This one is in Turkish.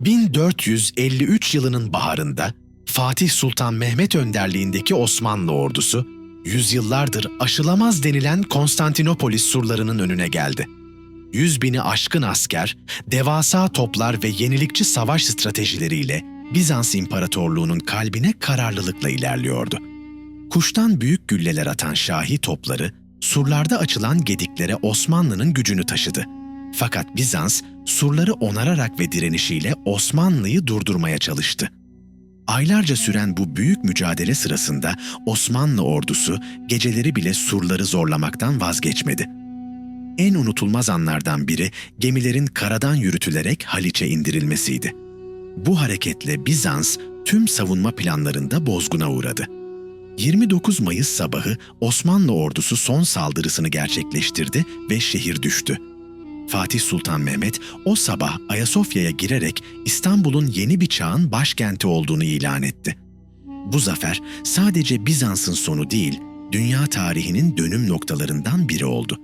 1453 yılının baharında Fatih Sultan Mehmet önderliğindeki Osmanlı ordusu, yüzyıllardır aşılamaz denilen Konstantinopolis surlarının önüne geldi. Yüz bini aşkın asker, devasa toplar ve yenilikçi savaş stratejileriyle Bizans İmparatorluğu'nun kalbine kararlılıkla ilerliyordu. Kuştan büyük gülleler atan şahi topları, surlarda açılan gediklere Osmanlı'nın gücünü taşıdı. Fakat Bizans, surları onararak ve direnişiyle Osmanlı'yı durdurmaya çalıştı. Aylarca süren bu büyük mücadele sırasında Osmanlı ordusu geceleri bile surları zorlamaktan vazgeçmedi. En unutulmaz anlardan biri gemilerin karadan yürütülerek Haliç'e indirilmesiydi. Bu hareketle Bizans tüm savunma planlarında bozguna uğradı. 29 Mayıs sabahı Osmanlı ordusu son saldırısını gerçekleştirdi ve şehir düştü. Fatih Sultan Mehmet o sabah Ayasofya'ya girerek İstanbul'un yeni bir çağın başkenti olduğunu ilan etti. Bu zafer sadece Bizans'ın sonu değil, dünya tarihinin dönüm noktalarından biri oldu.